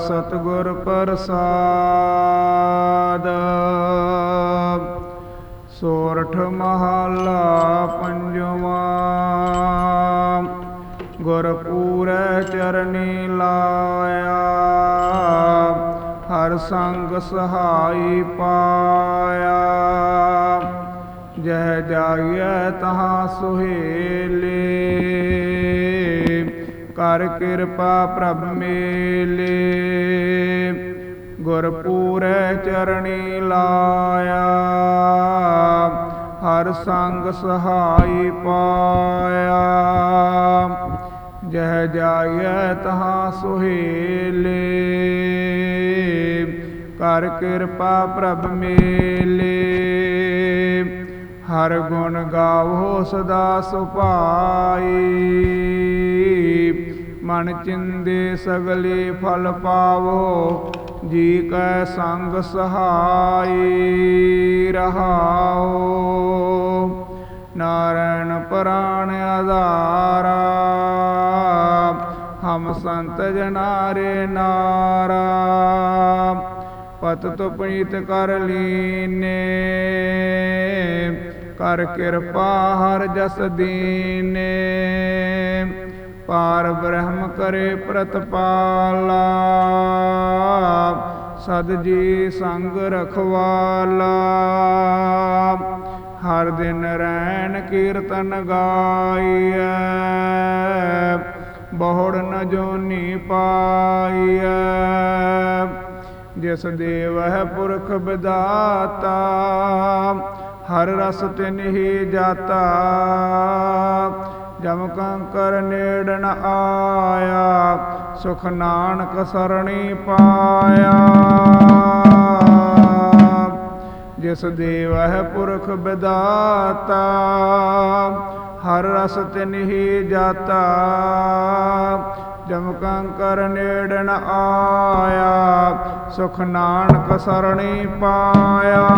ਸਤਿਗੁਰ ਪ੍ਰਸਾਦ। ਸੋਰਠ ਮਹਲਾ ਪੰਜਵਾਂ। ਗੁਰਪੂਰੈ ਚਰਨੀ ਲਾਇਆ। ਹਰ ਸੰਗ ਸਹਾਈ ਪਾਇਆ। ਜਹ ਜਾਈਐ ਤਹਾਂ ਸੁਹੇਲੇ। ਕਰ ਕਿਰਪਾ ਪ੍ਰਭ ਮੇਲੇ। ਗੁਰਪੂਰੈ ਚਰਣੀ ਲਾਇਆ। ਹਰ ਸੰਗ ਸਹਾਈ ਪਾਇਆ। ਜਹ ਜਾਈਐ ਤਹਾਂ ਸੁਹੇਲੇ। ਕਰ ਕਿਰਪਾ ਪ੍ਰਭ ਮੇਲੇ। ਹਰ ਗੁਣ ਗਾਵੋ ਸਦਾ ਸੁਭਾਈ। ਮਨ ਚਿੰਦੇ ਸਗਲੇ ਫਲ ਪਾਵੋ, ਜੀ ਕੈ ਸੰਗ ਸਹਾਈ ਰਹਾਓ। ਨਾਰਾਇਣ ਪ੍ਰਾਣ ਆਧਾਰਾ, ਹਮ ਸੰਤ ਜਨਾਰੇ ਨਾਰਾ। ਪਤ ਤੋ ਪ੍ਰੀਤ ਕਰ ਲੀਨੇ, ਕਰ ਕਿਰਪਾ ਹਰ ਜਸ ਦੀਨੇ। ਪਾਰ ਬ੍ਰਹਮ ਕਰੇ ਪ੍ਰਤਪਾਲਾ, ਸਦ ਜੀ ਸੰਗ ਰਖਵਾਲਾ। ਹਰ ਦਿਨ ਰੈਣ ਕੀਰਤਨ ਗਾਈਐ, ਬਹੁੜ ਨ ਜੋਨੀ ਪਾਈਐ। ਜਿਸ ਦੇਵ ਹੈ ਪੁਰਖ ਵਿਦਾਤਾ ਹਰ ਰਸ ਤਿਨਹੀ ਜਾਤਾ। ਜਮ ਕੰਕਰ ਨੇੜਨ ਆਇਆ, ਸੁਖ ਨਾਨਕ ਸਰਣੀ ਪਾਇਆ। ਜਿਸ ਦੇਵ ਹੈ ਪੁਰਖ ਵਿਦਾਤਾ ਹਰ ਰਸ ਤਿਨਹੀ ਜਾਤਾ। ਜਮ ਕੰਕਰ ਨੇੜਨ ਆਇਆ, ਸੁਖ ਨਾਨਕ ਸਰਣੀ ਪਾਇਆ।